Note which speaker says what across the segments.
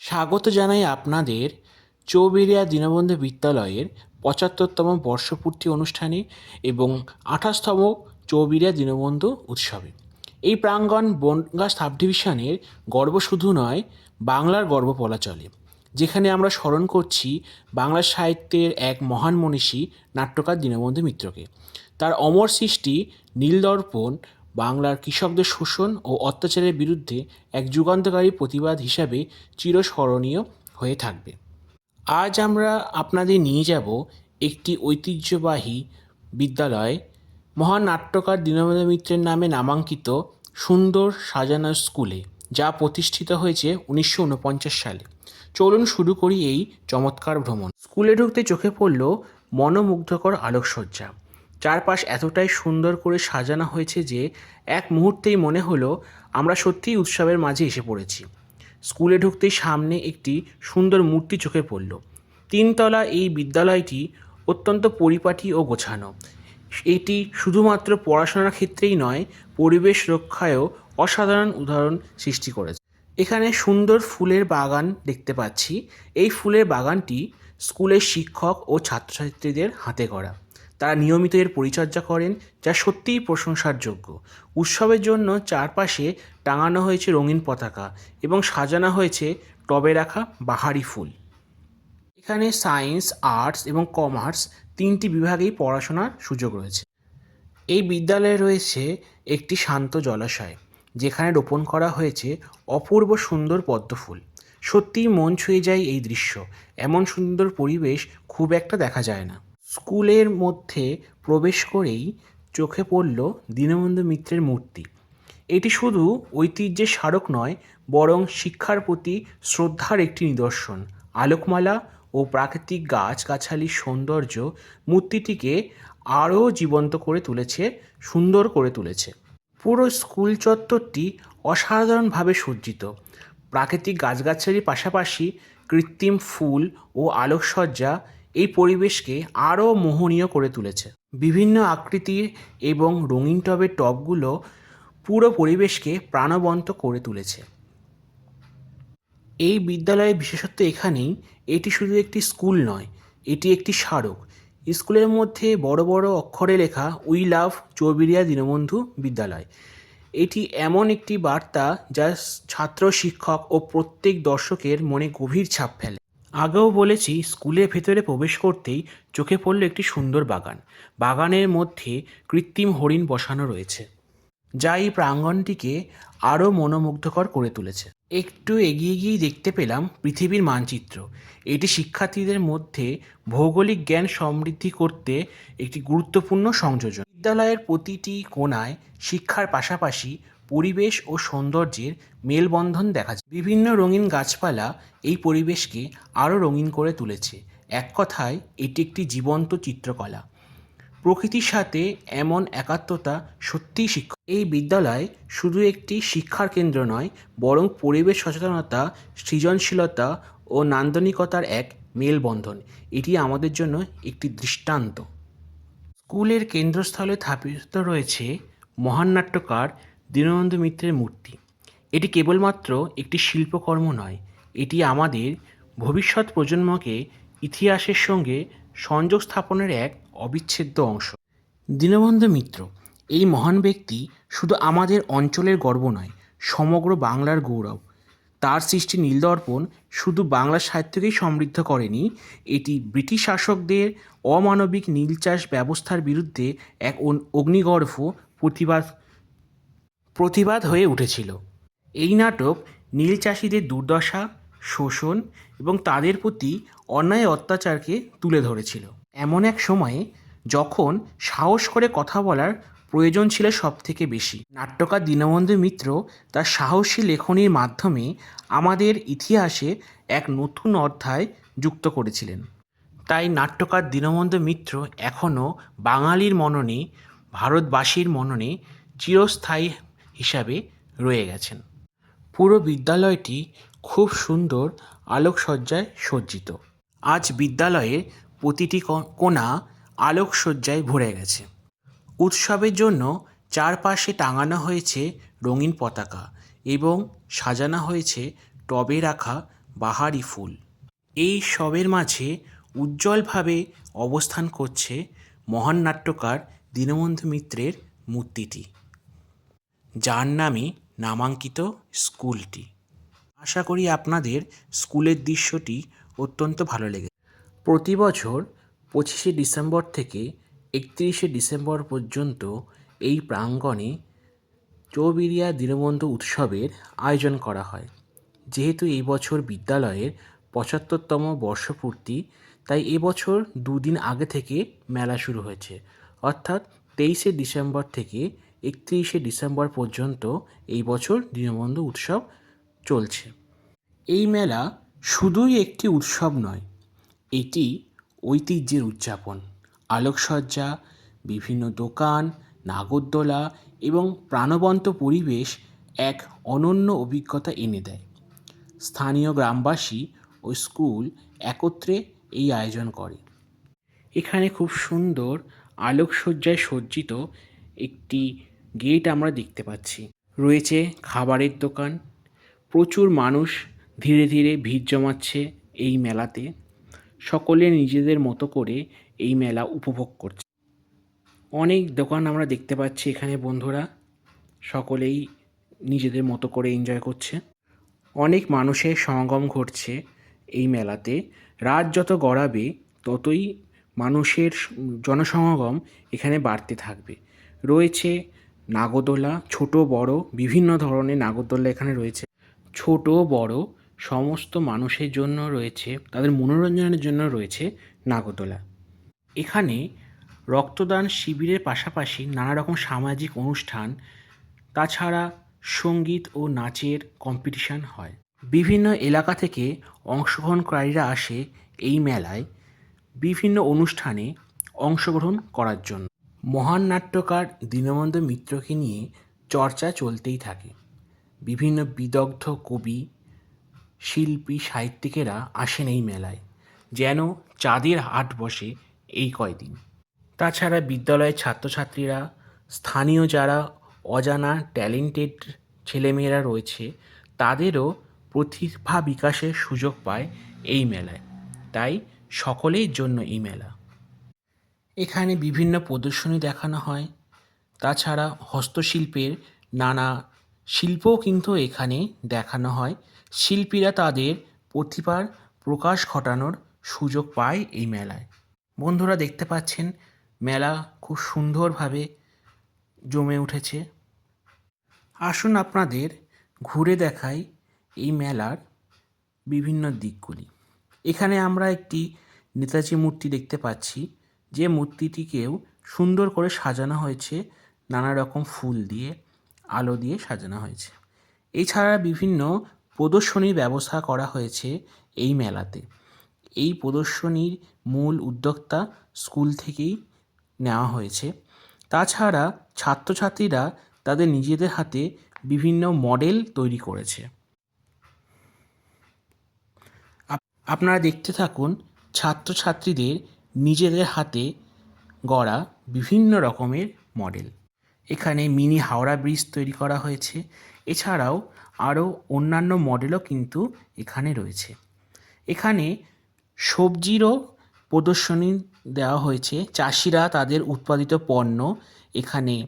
Speaker 1: স্বাগত জানাই আপনাদের চৌবেরিয়া দীনবন্ধু বিদ্যালয়ের পঁচাত্তরতম বর্ষপূর্তি অনুষ্ঠানে এবং আঠাশতম চৌবেরিয়া দীনবন্ধু উৎসবে। এই প্রাঙ্গণ বনগাঁ সাব ডিভিশনের গর্ব শুধু নয়, বাংলার গর্ব বলা চলে। যেখানে আমরা স্মরণ করছি বাংলা সাহিত্যের এক মহান মনীষী, নাট্যকার দীনবন্ধু মিত্রকে। তার অমর সৃষ্টি নীলদর্পণ বাংলার কৃষকদের শোষণ ও অত্যাচারের বিরুদ্ধে এক যুগান্তকারী প্রতিবাদ হিসাবে চিরস্মরণীয় হয়ে থাকবে। আজ আমরা আপনাদের নিয়ে যাব একটি ঐতিহ্যবাহী বিদ্যালয়, মহান নাট্যকার দীনবন্ধু মিত্রের নামে নামাঙ্কিত সুন্দর সাজানো স্কুলে, যা প্রতিষ্ঠিত হয়েছে উনিশশো উনপঞ্চাশ সালে। চলুন শুরু করি এই চমৎকার ভ্রমণ। স্কুলে ঢুকতে চোখে পড়ল মনোমুগ্ধকর আলোকসজ্জা। চারপাশ এতটাই সুন্দর করে সাজানো হয়েছে যে এক মুহূর্তেই মনে হলো আমরা সত্যিই উৎসবের মাঝে এসে পড়েছি। স্কুলে ঢুকতেই সামনে একটি সুন্দর মূর্তি চোখে পড়ল। তিনতলা এই বিদ্যালয়টি অত্যন্ত পরিপাটি ও গোছানো। এটি শুধুমাত্র পড়াশোনার ক্ষেত্রেই নয়, পরিবেশ রক্ষায়ও অসাধারণ উদাহরণ সৃষ্টি করেছে। এখানে সুন্দর ফুলের বাগান দেখতে পাচ্ছি। এই ফুলের বাগানটি স্কুলের শিক্ষক ও ছাত্রছাত্রীদের হাতে গড়া। তারা নিয়মিত এর পরিচর্যা করেন, যা সত্যিই প্রশংসার যোগ্য। উৎসবের জন্য চারপাশে টাঙানো হয়েছে রঙিন পতাকা এবং সাজানো হয়েছে টবে রাখা বাহারি ফুল। এখানে সায়েন্স, আর্টস এবং কমার্স তিনটি বিভাগেই পড়াশোনার সুযোগ রয়েছে। এই বিদ্যালয়ে রয়েছে একটি শান্ত জলাশয়, যেখানে রোপণ করা হয়েছে অপূর্ব সুন্দর পদ্মফুল সত্যিই মন ছুঁয়ে যায় এই দৃশ্য। এমন সুন্দর পরিবেশ খুব একটা দেখা যায় না। স্কুলের মধ্যে প্রবেশ করেই চোখে পড়ল দীনবন্ধু মিত্রের মূর্তি। এটি শুধু ঐতিহ্যের স্মারক নয়, বরং শিক্ষার প্রতি শ্রদ্ধার একটি নিদর্শন। আলোকমালা ও প্রাকৃতিক গাছগাছালির সৌন্দর্য মূর্তিটিকে আরও জীবন্ত করে তুলেছে, সুন্দর করে তুলেছে। পুরো স্কুল চত্বরটি অসাধারণভাবে সজ্জিত। প্রাকৃতিক গাছগাছালির পাশাপাশি কৃত্রিম ফুল ও আলোকসজ্জা এই পরিবেশকে আরও মোহনীয় করে তুলেছে। বিভিন্ন আকৃতির এবং রঙিন টবের টবগুলো পুরো পরিবেশকে প্রাণবন্ত করে তুলেছে। এই বিদ্যালয়ের বিশেষত্ব এখানেই, এটি শুধু একটি স্কুল নয়, এটি একটি স্মারক। স্কুলের মধ্যে বড় বড় অক্ষরে লেখা উই লাভ চৌবিরিয়া দীনবন্ধু বিদ্যালয়। এটি এমন একটি বার্তা যা ছাত্র শিক্ষক ও প্রত্যেক দর্শকের মনে গভীর ছাপ ফেলে। আগেও বলেছি, স্কুলের ভেতরে প্রবেশ করতেই চোখে পড়ল একটি সুন্দর বাগান। বাগানের মধ্যে কৃত্রিম হরিণ বসানো রয়েছে, যা এই প্রাঙ্গণটিকে আরও মনোমুগ্ধকর করে তুলেছে। একটু এগিয়ে গিয়েই দেখতে পেলাম পৃথিবীর মানচিত্র। এটি শিক্ষার্থীদের মধ্যে ভৌগোলিক জ্ঞান সমৃদ্ধি করতে একটি গুরুত্বপূর্ণ সংযোজন। বিদ্যালয়ের প্রতিটি কোণায় শিক্ষার পাশাপাশি পরিবেশ ও সৌন্দর্যের মেলবন্ধন দেখা যায়। বিভিন্ন রঙিন গাছপালা এই পরিবেশকে আরও রঙিন করে তুলেছে। এক কথায়, এটি একটি জীবন্ত চিত্রকলা। প্রকৃতির সাথে এমন একাত্মতা সত্যিই শিক্ষক এই বিদ্যালয় শুধু একটি শিক্ষার কেন্দ্র নয়, বরং পরিবেশ সচেতনতা, সৃজনশীলতা ও নান্দনিকতার এক মেলবন্ধন। এটি আমাদের জন্য একটি দৃষ্টান্ত। স্কুলের কেন্দ্রস্থলে স্থাপিত রয়েছে মহান নাট্যকার দীনবন্ধু মিত্রের মূর্তি। এটি কেবলমাত্র একটি শিল্পকর্ম নয়, এটি আমাদের ভবিষ্যৎ প্রজন্মকে ইতিহাসের সঙ্গে সংযোগ স্থাপনের এক অবিচ্ছেদ্য অংশ। দীনবন্ধু মিত্র, এই মহান ব্যক্তি শুধু আমাদের অঞ্চলের গর্ব নয়, সমগ্র বাংলার গৌরব। তার সৃষ্টি নীলদর্পণ শুধু বাংলা সাহিত্যকেই সমৃদ্ধ করেনি, এটি ব্রিটিশ শাসকদের অমানবিক নীল চাষ ব্যবস্থার বিরুদ্ধে এক অগ্নিগর্ভ প্রতিবাদ প্রতিবাদ হয়ে উঠেছিল। এই নাটক নীল চাষিদের দুর্দশা, শোষণ এবং তাদের প্রতি অন্যায় অত্যাচারকে তুলে ধরেছিল। এমন এক সময়ে যখন সাহস করে কথা বলার প্রয়োজন ছিল সব থেকে বেশি। নাট্যকার দীনবন্ধু মিত্র তার সাহসী লেখনীর মাধ্যমে আমাদের ইতিহাসে এক নতুন অধ্যায় যুক্ত করেছিলেন। তাই নাট্যকার দীনবন্ধু মিত্র এখনও বাঙালির মননে, ভারতবাসীর মননে চিরস্থায়ী হিসাবে রয়ে গেছেন। পুরো বিদ্যালয়টি খুব সুন্দর আলোকসজ্জায় সজ্জিত। আজ বিদ্যালয়ের প্রতিটি কোণা আলোকসজ্জায় ভরে গেছে। উৎসবের জন্য চারপাশে টাঙানো হয়েছে রঙিন পতাকা এবং সাজানো হয়েছে টবে রাখা বাহারি ফুল। এই সবের মাঝে উজ্জ্বলভাবে অবস্থান করছে মহান নাট্যকার দীনবন্ধু মিত্রের মূর্তিটি। যার নামে নামাঙ্কিত স্কুলটি। আশা করি আপনাদের স্কুলের দৃশ্যটি অত্যন্ত ভালো লেগে প্রতি বছর পঁচিশে ডিসেম্বর থেকে একত্রিশে ডিসেম্বর পর্যন্ত এই প্রাঙ্গণে চৌবিরিয়া দীনবন্ধু উৎসবের আয়োজন করা হয়। যেহেতু এই বছর বিদ্যালয়ের পঁচাত্তরতম বর্ষপূর্তি, তাই এবছর দুদিন আগে থেকে মেলা শুরু হয়েছে। অর্থাৎ তেইশে ডিসেম্বর থেকে একত্রিশে ডিসেম্বর পর্যন্ত এই বছর দীনবন্ধু উৎসব চলছে। এই মেলা শুধুই একটি উৎসব নয়, এটি ঐতিহ্যের উদযাপন। আলোকসজ্জা, বিভিন্ন দোকান, নাগরদোলা এবং প্রাণবন্ত পরিবেশ এক অনন্য অভিজ্ঞতা এনে দেয়। স্থানীয় গ্রামবাসী ও স্কুল একত্রে এই আয়োজন করে। এখানে খুব সুন্দর আলোকসজ্জায় সজ্জিত একটি গেট আমরা দেখতে পাচ্ছি। রয়েছে খাবারের দোকান। প্রচুর মানুষ ধীরে ধীরে ভিড় জমাচ্ছে এই মেলাতে। সকলে নিজেদের মতো করে এই মেলা উপভোগ করছে। অনেক দোকান আমরা দেখতে পাচ্ছি এখানে বন্ধুরা। সকলেই নিজেদের মতো করে এনজয় করছে। অনেক মানুষের সমাগম ঘটছে এই মেলাতে। রাত যত গড়াবে, ততই মানুষের জনসমাগম এখানে বাড়তে থাকবে। রয়েছে নাগরদোলা, ছোট, বড়, বিভিন্ন ধরনের নাগরদোলা এখানে রয়েছে। ছোট, বড়, সমস্ত মানুষের জন্য রয়েছে, তাদের মনোরঞ্জনের জন্য রয়েছে নাগরদোলা। এখানে রক্তদান শিবিরের পাশাপাশি নানা রকম সামাজিক অনুষ্ঠান, তাছাড়া সংগীত ও নাচের কম্পিটিশন হয়। বিভিন্ন এলাকা থেকে অংশগ্রহণকারীরা আসে এই মেলায় বিভিন্ন অনুষ্ঠানে অংশগ্রহণ করার জন্য। মহান নাট্যকার দীনবন্ধু মিত্রকে নিয়ে চর্চা চলতেই থাকে। বিভিন্ন বিদগ্ধ কবি, শিল্পী, সাহিত্যিকেরা আসেন এই মেলায়, যেন চাঁদের হাট বসে এই কয়দিন। তাছাড়া বিদ্যালয়ের ছাত্রছাত্রীরা, স্থানীয় যারা অজানা ট্যালেন্টেড ছেলেমেয়েরা রয়েছে, তাদেরও প্রতিভা বিকাশের সুযোগ পায় এই মেলায়। তাই সকলের জন্য এই মেলা। এখানে বিভিন্ন প্রদর্শনী দেখানো হয়। তাছাড়া হস্তশিল্পের নানা শিল্পও কিন্তু এখানে দেখানো হয়। শিল্পীরা তাদের প্রতিভার প্রকাশ ঘটানোর সুযোগ পায় এই মেলায়। বন্ধুরা দেখতে পাচ্ছেন, মেলা খুব সুন্দরভাবে জমে উঠেছে। আসুন আপনাদের ঘুরে দেখাই এই মেলার বিভিন্ন দিকগুলি। এখানে আমরা একটি নেতাজি মূর্তি দেখতে পাচ্ছি। যে মূর্তিটিকেও সুন্দর করে সাজানো হয়েছে, নানা রকম ফুল দিয়ে, আলো দিয়ে সাজানো হয়েছে। এছাড়া বিভিন্ন প্রদর্শনীর ব্যবস্থা করা হয়েছে এই মেলাতে। এই প্রদর্শনীর মূল উদ্যোক্তা স্কুল থেকেই নেওয়া হয়েছে। তাছাড়া ছাত্রছাত্রীরা তাদের নিজেদের হাতে বিভিন্ন মডেল তৈরি করেছে। আপনারা দেখতে থাকুন ছাত্রছাত্রীদের নিজেদের হাতে গড়া বিভিন্ন রকমের মডেল। এখানে মিনি হাওড়া ব্রিজ তৈরি করা হয়েছে। এছাড়াও আরও অন্যান্য মডেলও কিন্তু এখানে রয়েছে। এখানে সবজিরও প্রদর্শনী দেওয়া হয়েছে। চাষিরা তাদের উৎপাদিত পণ্য এখানে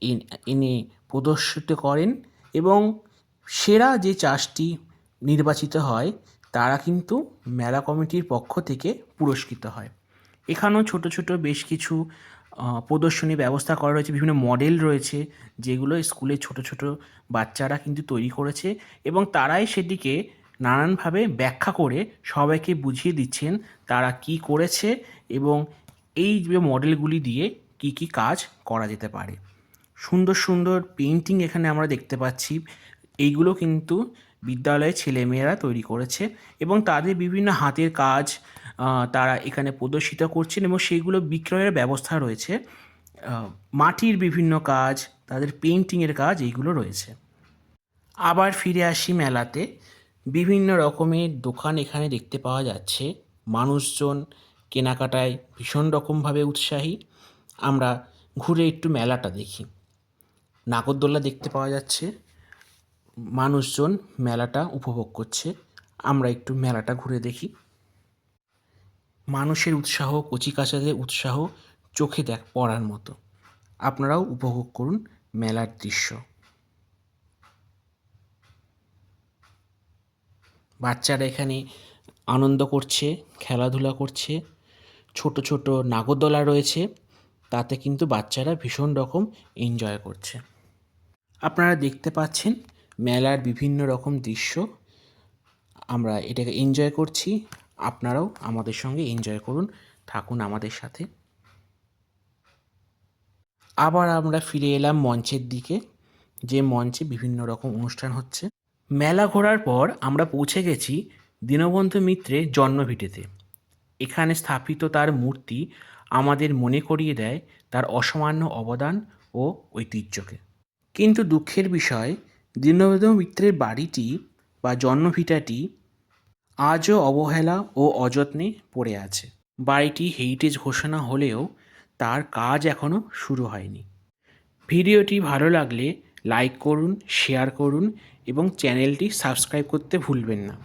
Speaker 1: এন- প্রদর্শিত করেন এবং সেরা যে চাষটি নির্বাচিত হয়, তারা কিন্তু মেলা কমিটির পক্ষ থেকে পুরস্কৃত হয়। এখানেও ছোট ছোট বেশ কিছু প্রদর্শনী ব্যবস্থা করা রয়েছে, বিভিন্ন মডেল রয়েছে, যেগুলো স্কুলে ছোট ছোট বাচ্চারা কিন্তু তৈরি করেছে এবং তারাই সেটিকে নানানভাবে ব্যাখ্যা করে সবাইকে বুঝিয়ে দিচ্ছেন তারা কি করেছে এবং এই যে মডেলগুলি দিয়ে কি কি কাজ করা যেতে পারে। সুন্দর সুন্দর পেন্টিং এখানে আমরা দেখতে পাচ্ছি। এইগুলো কিন্তু বিদ্যালয়ে ছেলেমেয়েরা তৈরি করেছে এবং তাদের বিভিন্ন হাতের কাজ তারা এখানে প্রদর্শিত করছেন এবং সেইগুলো বিক্রয়ের ব্যবস্থা রয়েছে। মাটির বিভিন্ন কাজ, তাদের পেন্টিংয়ের কাজ, এইগুলো রয়েছে। আবার ফিরে আসি মেলাতে। বিভিন্ন রকমের দোকান এখানে দেখতে পাওয়া যাচ্ছে। মানুষজন কেনাকাটায় ভীষণ রকমভাবে উৎসাহী। আমরা ঘুরে একটু মেলাটা দেখি। নাগরদোল্লা দেখতে পাওয়া যাচ্ছে। মানুষজন মেলাটা উপভোগ করছে। আমরা একটু মেলাটা ঘুরে দেখি। মানুষের উৎসাহ কচিকাচাদের উৎসাহ চোখে দেখ পড়ার মতো। আপনারাও উপভোগ করুন মেলার দৃশ্য। বাচ্চারা এখানে আনন্দ করছে, খেলাধুলা করছে। ছোট ছোট নাগরদোলা রয়েছে। তাতে কিন্তু বাচ্চারা ভীষণ রকম এনজয় করছে। আপনারা দেখতে পাচ্ছেন মেলার বিভিন্ন রকম দৃশ্য। আমরা এটাকে এনজয় করছি। আপনারাও আমাদের সঙ্গে এনজয় করুন, থাকুন আমাদের সাথে। আবার আমরা ফিরে এলাম মঞ্চের দিকে, যে মঞ্চে বিভিন্ন রকম অনুষ্ঠান হচ্ছে। মেলা ঘোরার পর আমরা পৌঁছে গেছি দীনবন্ধু মিত্রের জন্মভিটেতে। এখানে স্থাপিত তার মূর্তি আমাদের মনে করিয়ে দেয় তার অসামান্য অবদান ও ঐতিহ্যকে। কিন্তু দুঃখের বিষয়, দীনবন্ধু মিত্রের বাড়িটি বা জন্মভিটাটি আজও অবহেলা ও অযত্নে পড়ে আছে। বাড়িটি হেরিটেজ ঘোষণা হলেও তার কাজ এখনও শুরু হয়নি। ভিডিওটি ভালো লাগলে লাইক করুন, শেয়ার করুন এবং চ্যানেলটি সাবস্ক্রাইব করতে ভুলবেন না।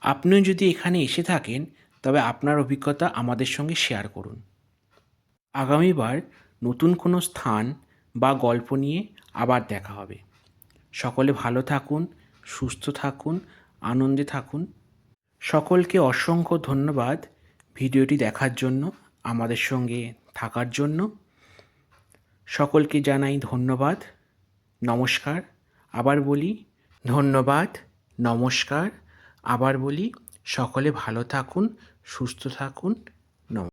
Speaker 1: আপনিও যদি এখানে এসে থাকেন, তবে আপনার অভিজ্ঞতা আমাদের সঙ্গে শেয়ার করুন। আগামীবার নতুন কোনো স্থান বা গল্প নিয়ে আবার দেখা হবে। সকলে ভালো থাকুন, সুস্থ থাকুন, আনন্দে থাকুন। সকলকে অসংখ্য ধন্যবাদ ভিডিওটি দেখার জন্য, আমাদের সঙ্গে থাকার জন্য। সকলকে জানাই ধন্যবাদ, নমস্কার। আবার বলি, ধন্যবাদ, নমস্কার। আবার বলি, সকলে ভালো থাকুন, সুস্থ থাকুন, নম